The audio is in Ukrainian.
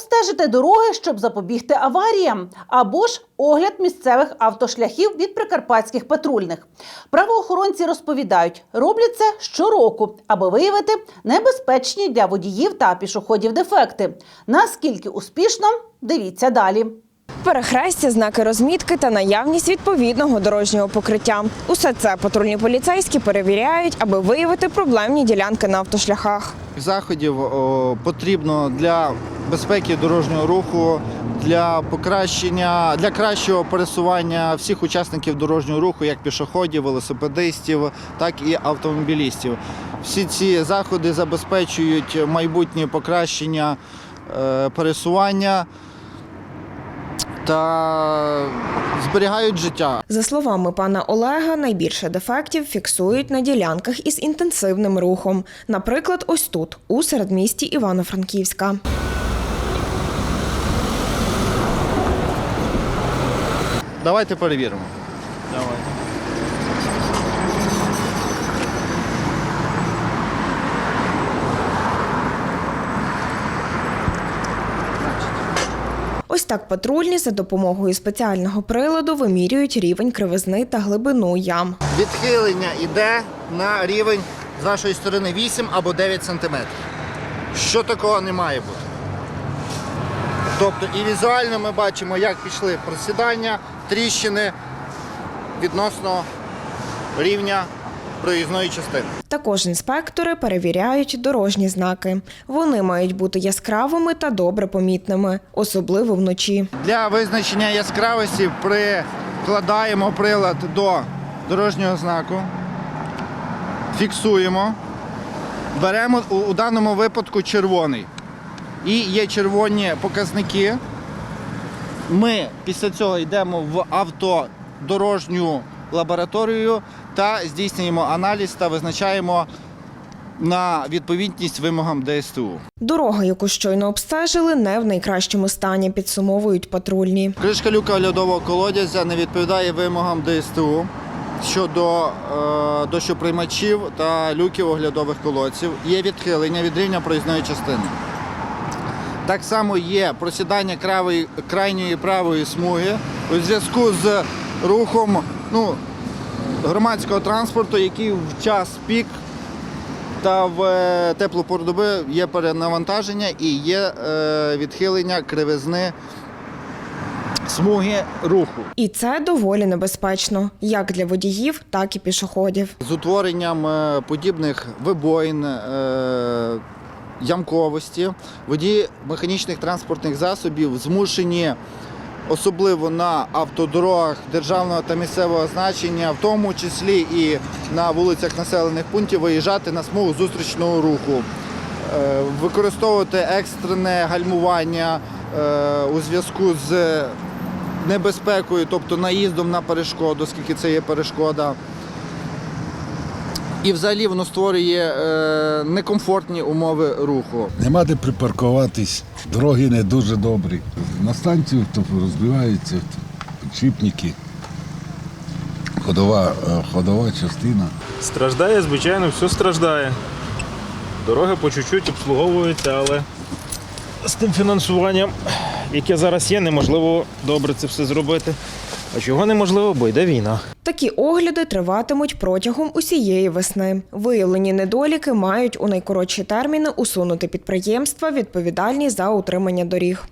обстежити дороги, щоб запобігти аваріям, або ж огляд місцевих автошляхів від прикарпатських патрульних. Правоохоронці розповідають, роблять це щороку, аби виявити небезпечні для водіїв та пішоходів дефекти. Наскільки успішно, дивіться далі. Перехрестя, знаки розмітки та наявність відповідного дорожнього покриття. Усе це патрульні поліцейські перевіряють, аби виявити проблемні ділянки на автошляхах. Заходів о, потрібно для безпеки дорожнього руху, для покращення, для кращого пересування всіх учасників дорожнього руху, як пішоходів, велосипедистів, так і автомобілістів. Всі ці заходи забезпечують майбутнє покращення е, пересування та зберігають життя. За словами пана Олега, найбільше дефектів фіксують на ділянках із інтенсивним рухом. Наприклад, ось тут, у середмісті Івано-Франківська. Давайте перевіримо. Ось так патрульні за допомогою спеціального приладу вимірюють рівень кривизни та глибину ям. Відхилення йде на рівень з вашої сторони 8 або 9 сантиметрів. Що такого не має бути? Тобто і візуально ми бачимо, як пішли просідання, тріщини відносно рівня проїзної частини. Також інспектори перевіряють дорожні знаки. Вони мають бути яскравими та добре помітними, особливо вночі. Для визначення яскравості прикладаємо прилад до дорожнього знаку, фіксуємо, беремо у, даному випадку червоний. І є червоні показники. Ми після цього йдемо в автодорожню лабораторію та здійснюємо аналіз та визначаємо на відповідність вимогам ДСТУ. Дорога, яку щойно обстежили, не в найкращому стані, підсумовують патрульні. Кришка люка льодового колодязя не відповідає вимогам ДСТУ щодо е, дощоприймачів та люків оглядових колодців. Є відхилення від рівня проїзної частини. Так само є просідання кравої- крайньої правої смуги у зв'язку з рухом ну, громадського транспорту, який в час пік та в е, теплу пору доби є перенавантаження і є е, відхилення кривизни смуги руху. І це доволі небезпечно, як для водіїв, так і пішоходів. З утворенням е, подібних вибоїн, е, ямковості, водії механічних транспортних засобів змушені, особливо на автодорогах державного та місцевого значення, в тому числі і на вулицях населених пунктів, виїжджати на смугу зустрічного руху, е, використовувати екстрене гальмування е, у зв'язку з небезпекою, тобто наїздом на перешкоду, оскільки це є перешкода. І взагалі воно створює е, некомфортні умови руху. Нема де припаркуватись, дороги не дуже добрі. На станцію то розбиваються підшипники, ходова, е, ходова частина. Страждає, звичайно, все страждає. Дороги по чуть-чуть обслуговуються, але з тим фінансуванням, яке зараз є, неможливо добре це все зробити. А чого неможливо, бо йде війна. Такі огляди триватимуть протягом усієї весни. Виявлені недоліки мають у найкоротші терміни усунути підприємства, відповідальні за утримання доріг.